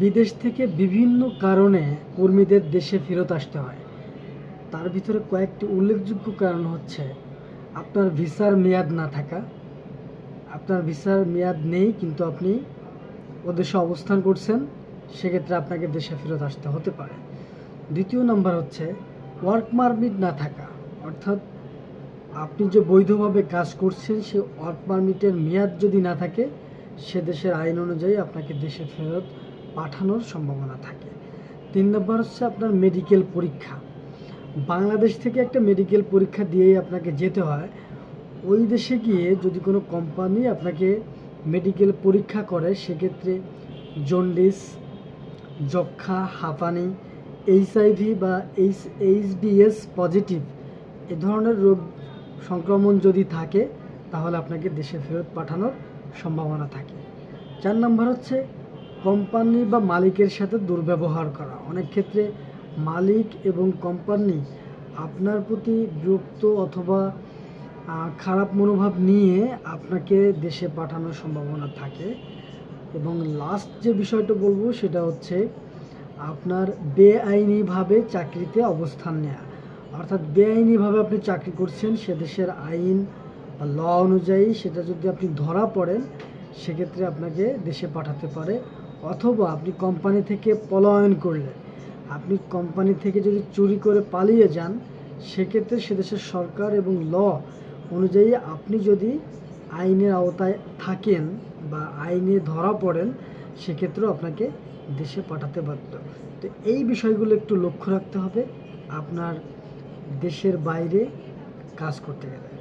বিদেশ থেকে বিভিন্ন কারণে কর্মীদের দেশে ফেরত আসতে হয়। তার ভিতরে কয়েকটি উল্লেখযোগ্য কারণ হচ্ছে, আপনার ভিসার মেয়াদ না থাকা, আপনার ভিসার মেয়াদ নেই কিন্তু আপনি ও দেশে অবস্থান করছেন, সেক্ষেত্রে আপনাকে দেশে ফেরত আসতে হতে পারে। দ্বিতীয় নাম্বার হচ্ছে ওয়ার্ক পারমিট না থাকা, অর্থাৎ আপনি যে বৈধভাবে কাজ করছেন, সে ওয়ার্ক পারমিটের মেয়াদ যদি না থাকে, সে দেশের আইন অনুযায়ী আপনাকে দেশে ফেরত পাঠানোর সম্ভাবনা থাকে। তিন নম্বর হচ্ছে আপনার মেডিকেল পরীক্ষা। বাংলাদেশ থেকে একটা মেডিকেল পরীক্ষা দিয়েই আপনাকে যেতে হয়। ওই দেশে গিয়ে যদি কোনো কোম্পানি আপনাকে মেডিকেল পরীক্ষা করে, সেক্ষেত্রে জন্ডিস যক্ষা হাঁপানি এইচআইভি বা এইচ এইচবিএস পজিটিভ এ ধরনের রোগ সংক্রমণ যদি থাকে, তাহলে আপনাকে দেশে ফেরত পাঠানোর সম্ভাবনা থাকে। চার নম্বর হচ্ছে কোম্পানি বা মালিকের সাথে দুর্ব্যবহার করা। অনেক ক্ষেত্রে মালিক এবং কোম্পানি আপনার প্রতি বিরক্ত অথবা খারাপ মনোভাব নিয়ে আপনাকে দেশে পাঠানোর সম্ভাবনা থাকে। এবং লাস্ট যে বিষয়টা বলব সেটা হচ্ছে আপনার বেআইনিভাবে চাকরিতে অবস্থান নেওয়া অর্থাৎ বেআইনিভাবে আপনি চাকরি করছেন, সে দেশের আইন বা ল অনুযায়ী সেটা যদি আপনি ধরা পড়েন, সেক্ষেত্রে আপনাকে দেশে পাঠাতে পারে। অথবা আপনি কোম্পানি থেকে পলায়ন করলেন। আপনি কোম্পানি থেকে যদি চুরি করে পালিয়ে যান, সেক্ষেত্রে সে দেশের সরকার এবং ল অনুযায়ী আপনি যদি আইনের আওতায় থাকেন বা আইনে ধরা পড়েন, সেক্ষেত্রেও আপনাকে দেশে পাঠাতে বাধ্য। তো এই বিষয়গুলো একটু লক্ষ্য রাখতে হবে। আপনার দেশের বাইরে কাজ করতে গেলে।